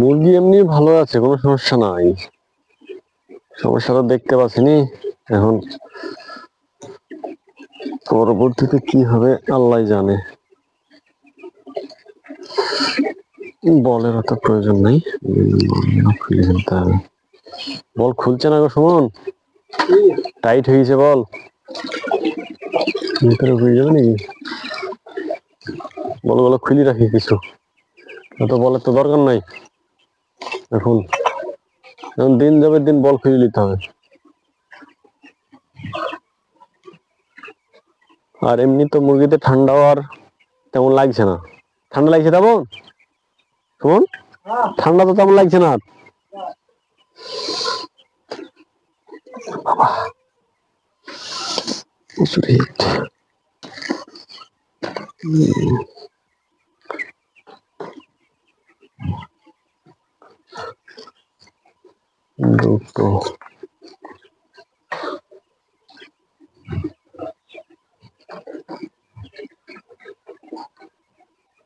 মুরগি এমনি ভালো আছে, কোনো সমস্যা নাই। সমস্যা তো দেখতে পাচ্ছিনি এখন পরবর্তীতে কি হবে, আল্লাহ জানে। বলের অত প্রয়োজন নেই। বল খুলছে না গো সুমন? টাইট হয়ে গেছে বল। ভিতরে হয়ে যাবে নাকি? বল, বলো, খুলি রাখি কিছু। অত বলের তো দরকার নাই। এখন এখন দিন যাবে দিন বল খুলে নিতে হবে। আর এমনি তো মুরগিতে ঠান্ডাও আর তেমন লাগছে না। ঠান্ডা লাগছে তেমন? কেমন ঠান্ডা তো তেমন লাগছে না। বাবা।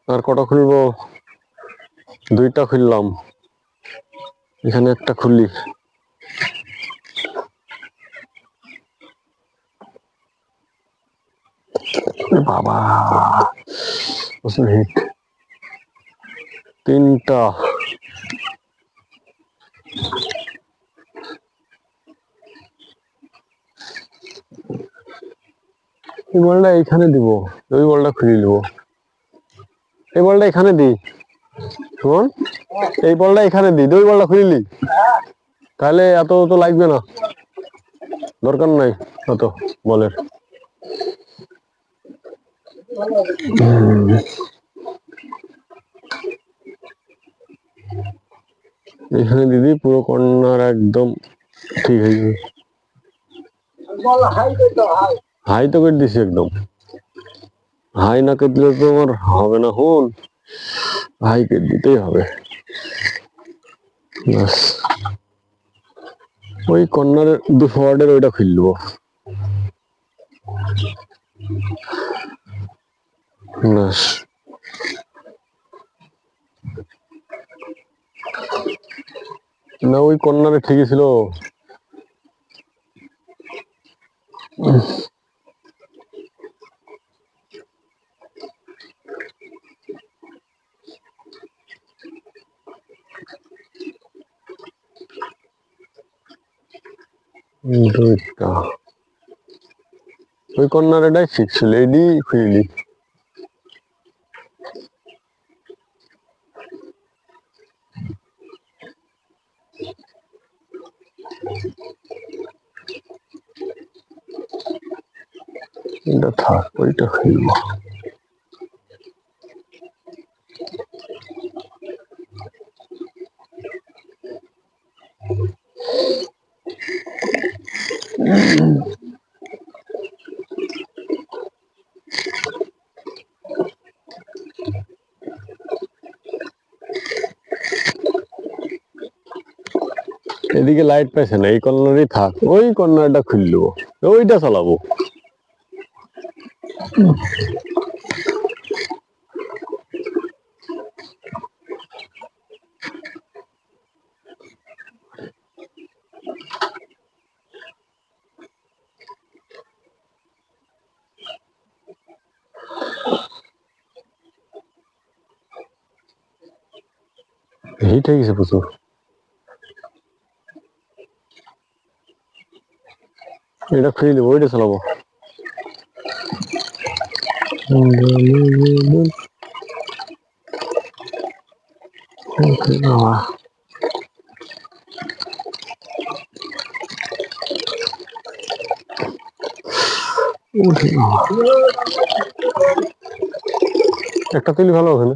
আর কটা খুলবো? দুইটা খুললাম। এখানে একটা খুললি বাবা। তিনটা। এই বলটা এইখানে দিব, ওই বলটা খুলে নিব। এই বলটা এখানে দি। শোন এই বলটা এখানে দি দুই বলটা খুলিলি তাহলে এত তো লাগবে না। দরকার নাই অত বলের। এখানে দিদি পুরো কর্নার একদম ঠিক হয়ে যাবে হাই তো করে দিছি একদম। হাই না করে দিলে তো আমার হবে না হুন। হাই করে দিতেই হবে। ওই কর্নারের দু ওয়ার্ডের ওইটা খুলবো। ব্যাস না ওই কর্নারে ঠিকই ছিল ওই কর্নার এটাই ঠিক ছিল এডি খুইলি এটা থাক ওইটা খুলবো এদিকে লাইট পাইছে না, এই কর্নারই থাক, ওই কর্নারটা খুলবো ওইটা চালাবো। হিট হয়ে গেছে প্রচুর। এটা খুলে দেবো ওইটা চালাবো বাবা উঠে বাবা একটা তুলি ভালো ওখানে